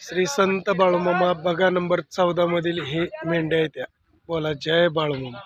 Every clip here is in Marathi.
श्री संत बाळूमामा बघा नंबर चौदा मधील हे मेंढ्या आहेत त्या. बोला जय बाळूमामा.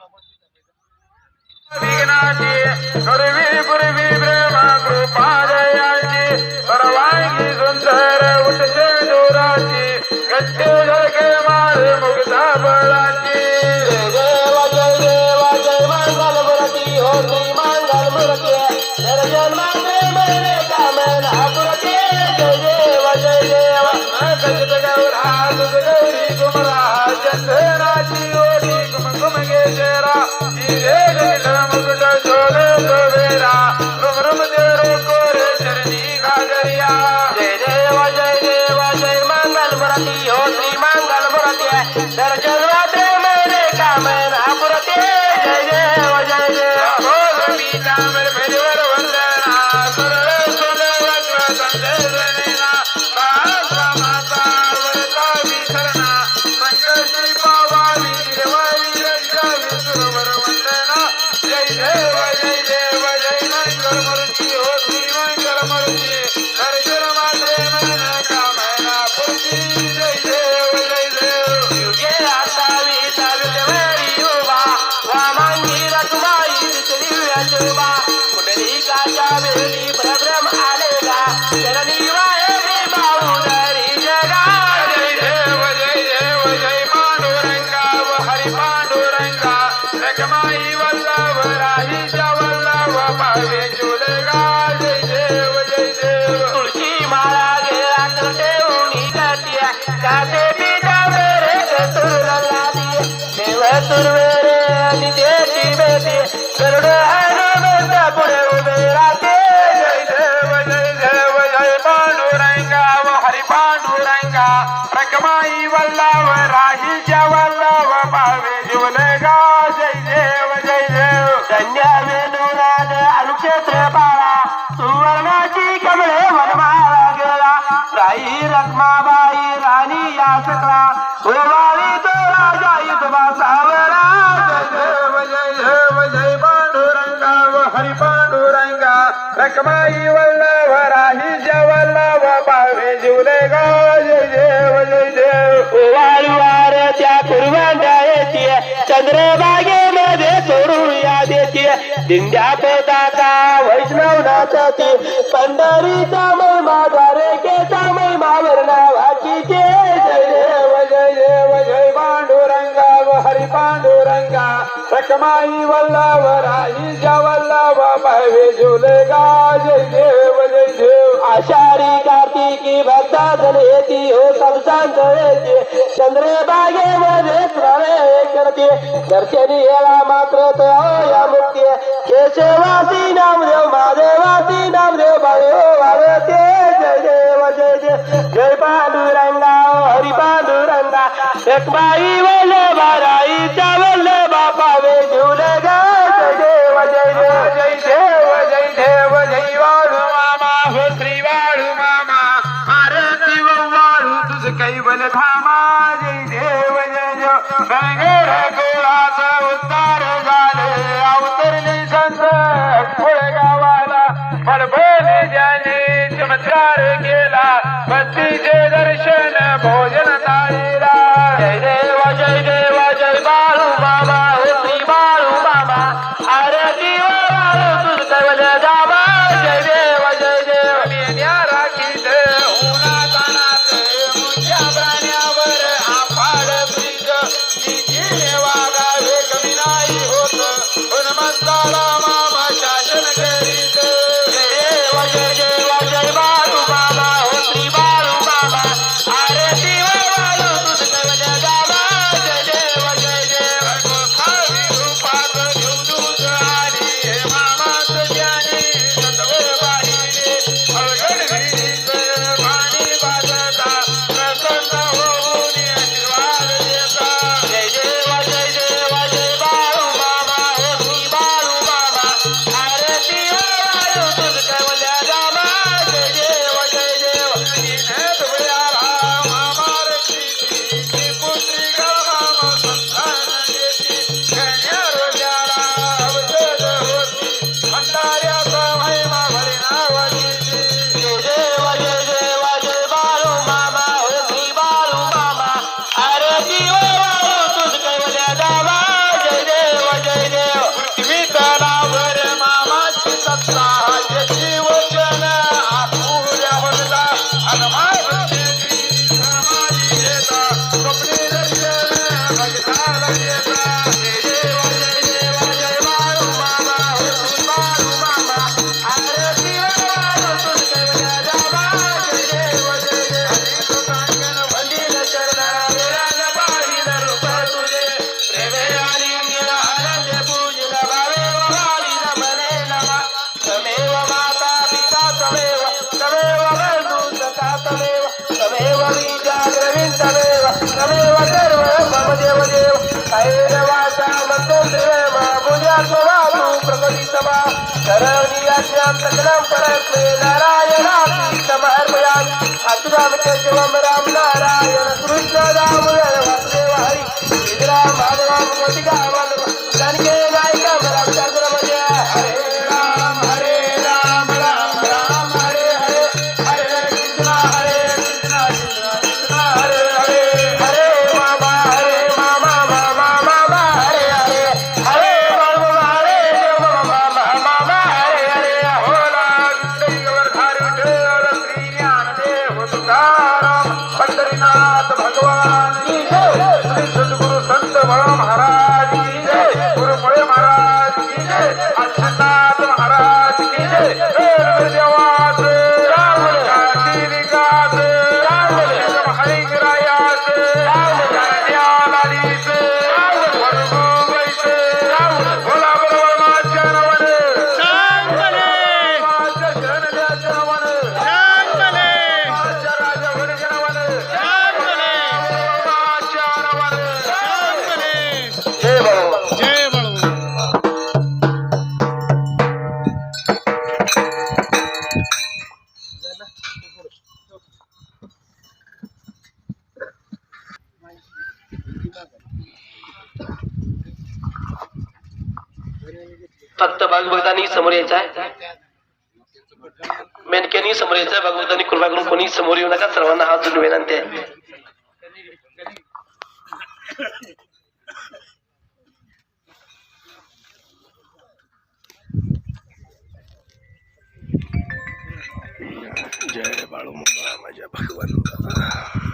पांडुरंगा रखमाई वल्लभ राहीच्या वल्लभ पावे जुलगा जय देव जय देव. कन्या वेणुराज अनुक्षेत्र बाळा सुवर्णाची कमळे वनमाळा गेला राई रखमाबाई राणी या सकला गोवाळी तो राजा युधबा सावरा. जय देव जय देव जय पांडुरंगा व हरी पांडुरंगा. रखमाई वल्लभ राही जय वल्लभ पावे जुले चंद्रबागेमध्ये सोडून या देते दिंड्या पेटाचा वैष्णव नाचते पंढरीचा मै माझा महिमा मै मावर नावाची जय जय देव जय देव जय पांडुरंगा व हरी पांडुरंगा. रखमाई वल्लभ राही ज्या वल्लभ पावे जुले गा जय देव. जय कार्तिकी भक्ताजन येते हो संतांत येते चंद्रबागेमध्ये स्मरण करते दर्शनी येला मात्र तो या मुक्ती केशवासी नामदेव महादेवासी नामदेव बाळो वाढते जय देव जय देव जय पांडुरंगा हरी पांडुरंगा एकबाई वल बाराई वल्लभा 为了他妈的爹，为了娘，श्याम सतनाम परमे नारायण समर्पयाम अतुराम शिवम राम नारायण कृष्ण राम वासुदेव हरि राम माधव मोटिका दानिके यायचं. आहे मेनक्यानी समोर यायचा. आहे भागवतांनी कृपा करून कोणी समोर येऊ नका. सर्वांना हात जोडून विनंती आहे. जय बाळू माझ्या भगवान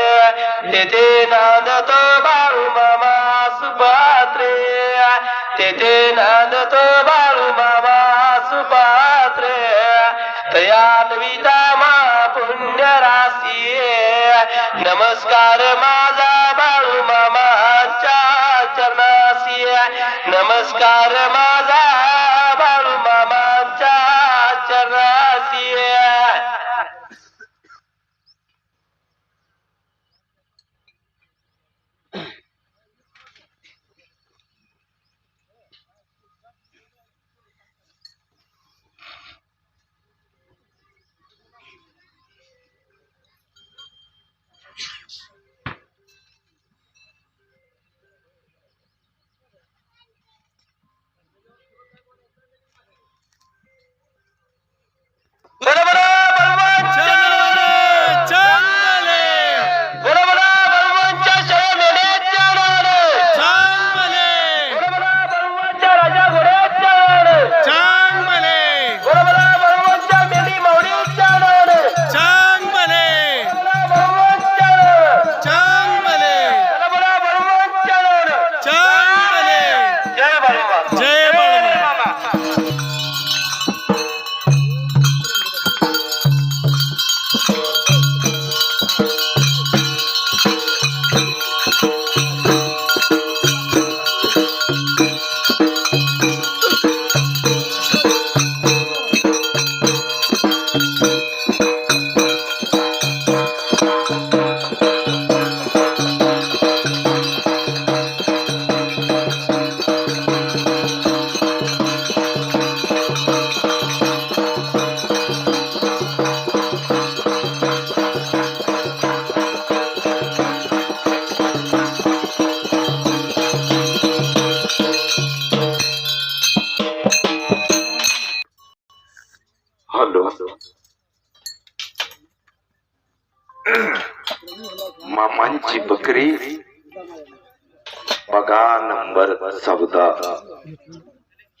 तेथे नांदतो बाळू मामा सुपात्रे. तेथे नांदतो बाळू मामा सुपात्रे. तयान्विता मा पुण्यराशी. नमस्कार मा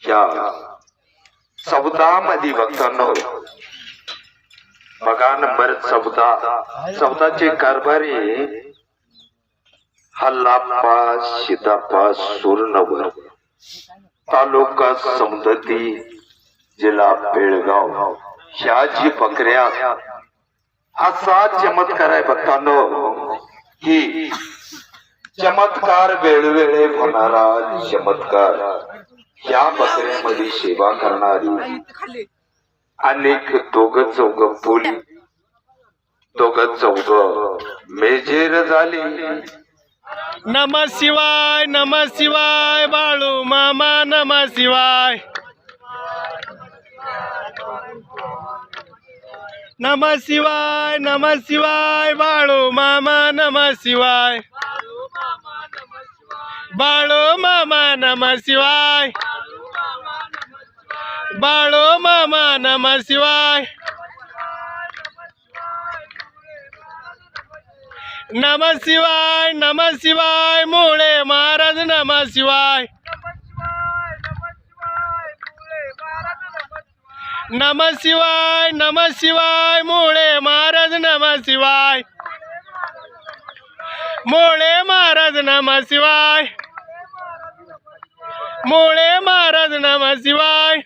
या चौदामध्ये भक्तांनो बघा नंबर चौदा चौदाचे कारभारी हल्लापास सीतापास सुरनवर तालुका समदती जिल्हा बेळगाव. ह्या जी बकऱ्या सात चमत्कार आहे भक्तांनो की चमत्कार वेळोवेळी होणारा चमत्कार. या बकऱ्यामध्ये सेवा करणारी अनेक दोघ चौघ पोली दोघ चौघ मेजेर झाली. नम शिवाय नम शिवाय बाळू मामा नम शिवाय. नम शिवाय नम शिवाय बाळू मामा नम शिवाय. બાળો મામા નમ શિવાય. બાળો મામા નમ શિવાય. નમ શિવાય નમ શિવાય, મૂળે મહારાજ નમ શિવાય. નમ શિવાય નમ શિવાય, મૂળે મહારાજ નમ શિવાય. મૂળે મહારાજ નમ શિવાય. मोळे महाराज नामा शिवाय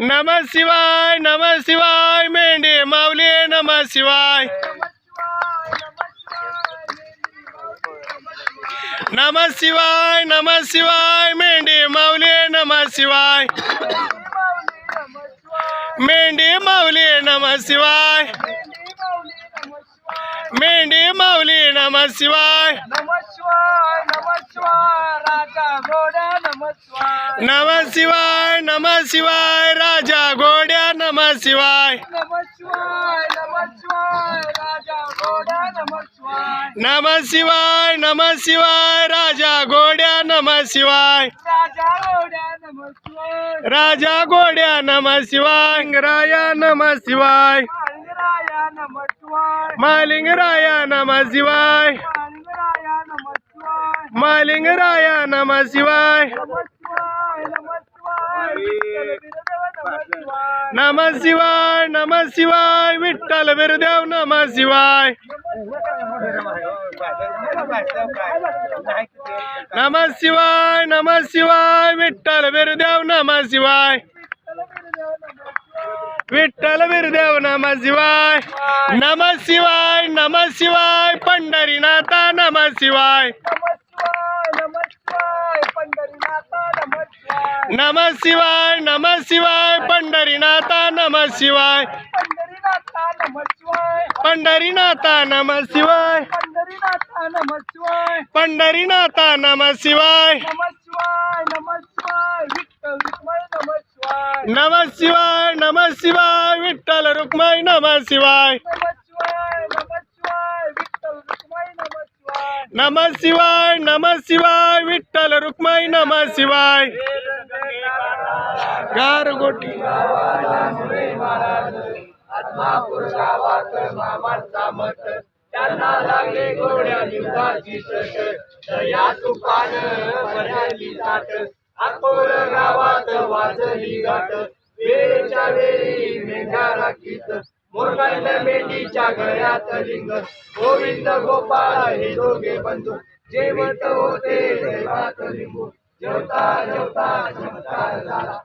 नम शिवाय नम शिवाय मेंढे माऊली नम शिवाय नम शिवाय नम शिवाय मेंढे माऊली नम शिवाय मेंढे माऊली नम शिवाय मेंढे माऊली नम शिवाय. नम शिवाय नम शिवाय मेंढे माऊली नम शिवाय. मेंढी माऊली नम शिवाय मेंढी माऊली नम शिवाय. नम शिवाय नम शिवाय राजा घोड्या नम शिवाय. नम शिवाय नम शिवाय राजा घोड्या नम शिवाय. राजा घोड्या नम शिवाय. राया नम शिवाय. राया नम शिवाय. मालिंग राया नम शिवाय नम शिवाय नम शिवाय विठ्ठल बिरदेव नम शिवाय नम शिवाय नम शिवाय विठ्ठल बिरदेव नम शिवाय विठ्ठल बिरदेव नम शिवाय नम शिवाय नम शिवाय पंढरीनाथा नम शिवाय नम शिवाय नम शिवाय पंढरीनाथा नम शिवाय पंढरीनाथा नम शिवाय पंढरीनाथा नम शिवाय नम शिवाय नम शिवाय विठ्ठल रुक्माई नम शिवाय. नम शिवाय नम शिवाय विठ्ठल रुक्माई नम शिवाय. गारगोटी अकोल गावात वाजली गाठ. वेळेच्या वेळी मेंढ्या राखीत. मोरगांच्या मेंढीच्या गळ्यात लिंग. गोविंद गोपाळ हे दोघे बंधू. जेवत होते देवात लिंबू. जेवता जेवता जेवता झाला.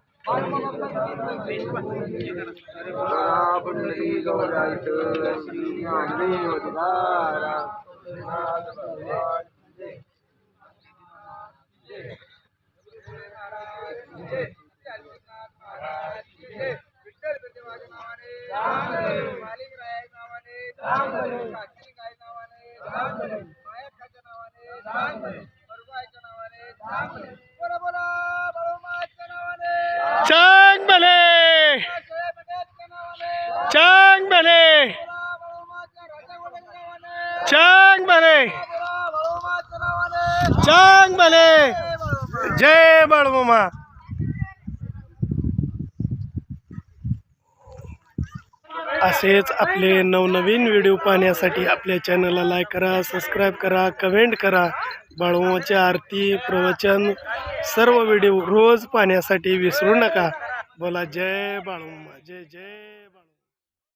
चांग भले! चांग भले! चांग भले! चांग भले! जय बाळमामा असेच आपले नवनवीन व्हिडिओ पाहण्यासाठी आपल्या चॅनलला लाईक करा सबस्क्राईब करा कमेंट करा. बाळूमाचे आरती प्रवचन सर्व व्हिडिओ रोज पाहण्यासाठी विसरू नका. बोला जय बाळूमा जय जय